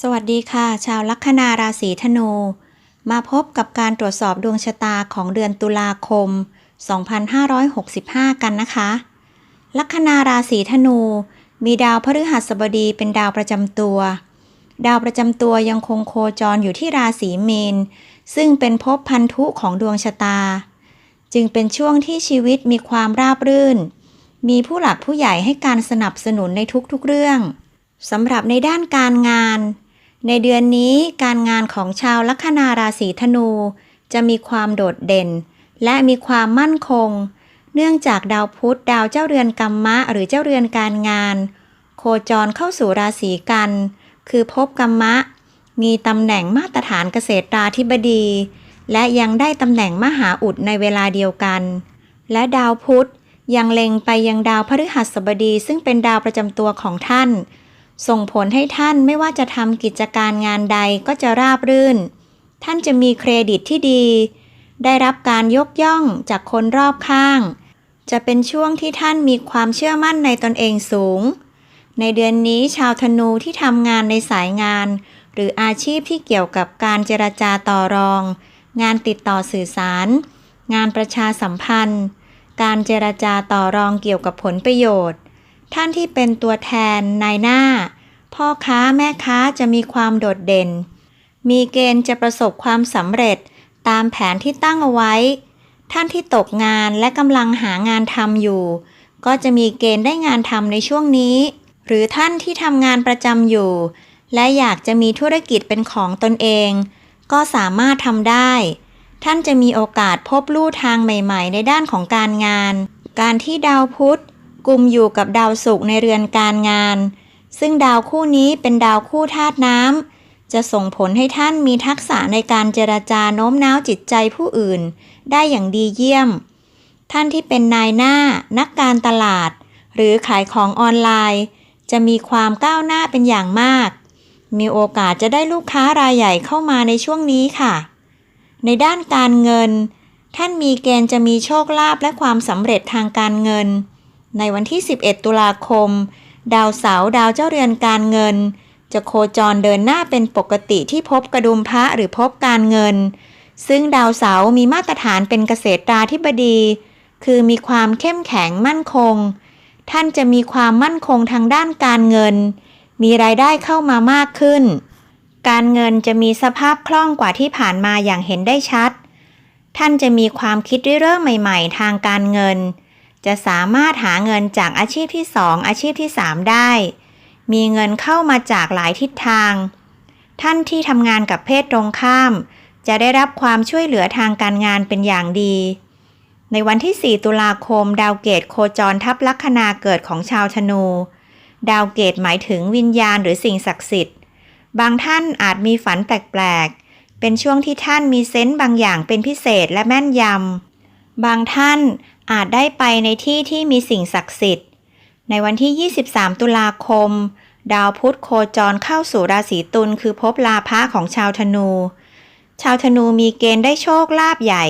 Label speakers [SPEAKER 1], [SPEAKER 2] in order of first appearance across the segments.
[SPEAKER 1] สวัสดีค่ะ ชาวลัคนาราศีธนู มาพบกับการตรวจสอบดวงชะตาของเดือนตุลาคม 2565 กันนะคะ ลัคนาราศีธนู มีดาวพฤหัสบดีเป็นดาวประจำตัว ดาวประจำตัวยังคงโคจรอยู่ที่ราศีมีนซึ่งเป็นภพพันธุของดวงชะตา จึงเป็นช่วงที่ชีวิตมีความราบรื่น มีผู้หลักผู้ใหญ่ให้การสนับสนุนในทุกๆเรื่องสำหรับในด้านการงาน ในเดือนนี้การงานของชาวลัคนาราศีธนู จะมีความโดดเด่น และมีความมั่นคง เนื่องจากดาวพุธดาวเจ้าเรือนกัมมะ หรือเจ้าเรือนการงาน โคจรเข้าสู่ราศีกัน คือภพกัมมะ มีตำแหน่งมาตรฐานเกษตราธิบดี และยังได้ตำแหน่งมหาอุดในเวลาเดียวกัน และดาวพุธยังเล็งไปยังดาวพฤหัสบดีซึ่งเป็นดาวประจำตัวของท่าน ส่งผลให้ท่านไม่ว่าจะทำกิจการงานใดก็จะราบรื่น ท่านจะมีเครดิตที่ดี ได้รับการยกย่องจากคนรอบข้าง จะเป็นช่วงที่ท่านมีความเชื่อมั่นในตนเองสูง ในเดือนนี้ชาวธนูที่ทำงานในสายงาน หรืออาชีพที่เกี่ยวกับการเจรจาต่อรอง งานติดต่อสื่อสาร งานประชาสัมพันธ์ การเจรจาต่อรองเกี่ยวกับผลประโยชน์ ท่านที่เป็นตัวแทนนายหน้า พ่อค้าแม่ค้าจะมีความโดดเด่น มีเกณฑ์จะประสบความสำเร็จตามแผนที่ตั้งเอาไว้ ท่านที่ตกงานและกำลังหางานทำอยู่ ก็จะมีเกณฑ์ได้งานทำในช่วงนี้ หรือท่านที่ทำงานประจำอยู่ และอยากจะมีธุรกิจเป็นของตนเอง ก็สามารถทำได้ ท่านจะมีโอกาสพบลู่ทางใหม่ ๆ ในด้านของการงาน การที่ดาวพุธ กลุ่มอยู่กับดาวศุกร์ในเรือนการงาน ซึ่งดาวคู่นี้เป็นดาวคู่ธาตุน้ำจะส่งผลให้ท่านมีทักษะในการเจรจาโน้มน้าวจิตใจผู้อื่น ได้อย่างดีเยี่ยม ท่านที่เป็นนายหน้า นักการตลาด หรือขายของออนไลน์ จะมีความก้าวหน้าเป็นอย่างมาก มีโอกาสจะได้ลูกค้ารายใหญ่เข้ามาในช่วงนี้ค่ะ ในด้านการเงิน ท่านมีเกณฑ์จะมีโชคลาภและความสำเร็จทางการเงิน ในวันที่ 11 ตุลาคม ดาวเสาร์ดาวเจ้าเรือนการเงิน จะโคจรเดินหน้าเป็นปกติที่พบกระดุมพระหรือพบการเงิน ซึ่งดาวเสาร์มีมาตรฐานเป็นเกษตราธิบดี คือมีความเข้มแข็งมั่นคง ท่านจะมีความมั่นคงทางด้านการเงิน มีรายได้เข้ามามากขึ้น การเงินจะมีสภาพคล่องกว่าที่ผ่านมาอย่างเห็นได้ชัด ท่านจะมีความคิดริเริ่มใหม่ ๆ ทางการเงิน จะสามารถหาเงินจากอาชีพที่ 2 อาชีพที่ 3 ได้ มีเงินเข้ามาจากหลายทิศทาง ท่านที่ทำงานกับเพศตรงข้าม จะได้รับความช่วยเหลือทางการงานเป็นอย่างดี ในวันที่ 4 ตุลาคม ดาวเกตโคจรทับลัคนาเกิดของชาวธนู ดาวเกตหมายถึงวิญญาณหรือสิ่งศักดิ์สิทธิ์ บางท่านอาจมีฝันแปลกๆ เป็นช่วงที่ท่านมีเซนต์บางอย่างเป็นพิเศษและแม่นยำ บางท่านอาจได้ไปในที่ที่มีสิ่งศักดิ์สิทธิ์ ในวันที่ 23 ตุลาคม ดาวพุธโคจรเข้าสู่ราศีตุลคือภพลาภะของชาวธนู ชาวธนูมีเกณฑ์ได้โชคลาภใหญ่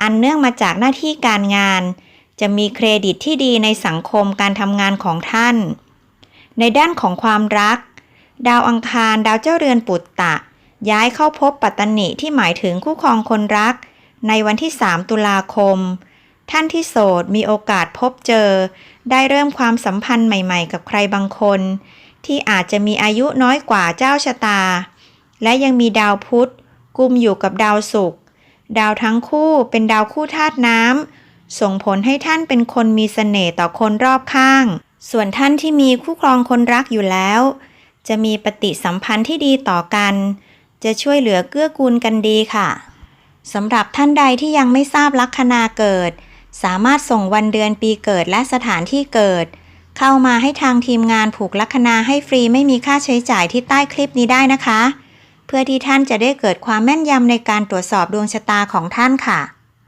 [SPEAKER 1] อันเนื่องมาจากหน้าที่การงาน จะมีเครดิตที่ดีในสังคมการทำงานของท่าน ในด้านของความรัก ดาวอังคารดาวเจ้าเรือนปุตตะ ย้ายเข้าพบปัตตนิที่หมายถึงคู่ครองคนรัก ในวันที่ 3 ตุลาคม ท่านที่โสดมีโอกาสพบเจอ ได้เริ่มความสัมพันธ์ใหม่ๆ กับใครบางคน ที่อาจจะมีอายุน้อยกว่าเจ้าชะตา และยังมีดาวพุธกุมอยู่กับดาวศุกร์ดาวทั้งคู่เป็นดาวคู่ธาตุน้ำส่งผลให้ท่านเป็นคนมีเสน่ห์ต่อคนรอบข้าง ส่วนท่านที่มีคู่ครองคนรักอยู่แล้ว จะมีปฏิสัมพันธ์ที่ดีต่อกัน จะช่วยเหลือเกื้อกูลกันดีค่ะ สำหรับท่านใดที่ยังไม่ทราบลัคนาเกิด สามารถส่งวันเดือนปีเกิดและสถานที่เกิด เข้ามาให้ทางทีมงานผูกลัคนาให้ฟรีไม่มีค่าใช้จ่ายที่ใต้คลิปนี้ได้นะคะ เพื่อที่ท่านจะได้เกิดความแม่นยำในการตรวจสอบดวงชะตาของท่านค่ะ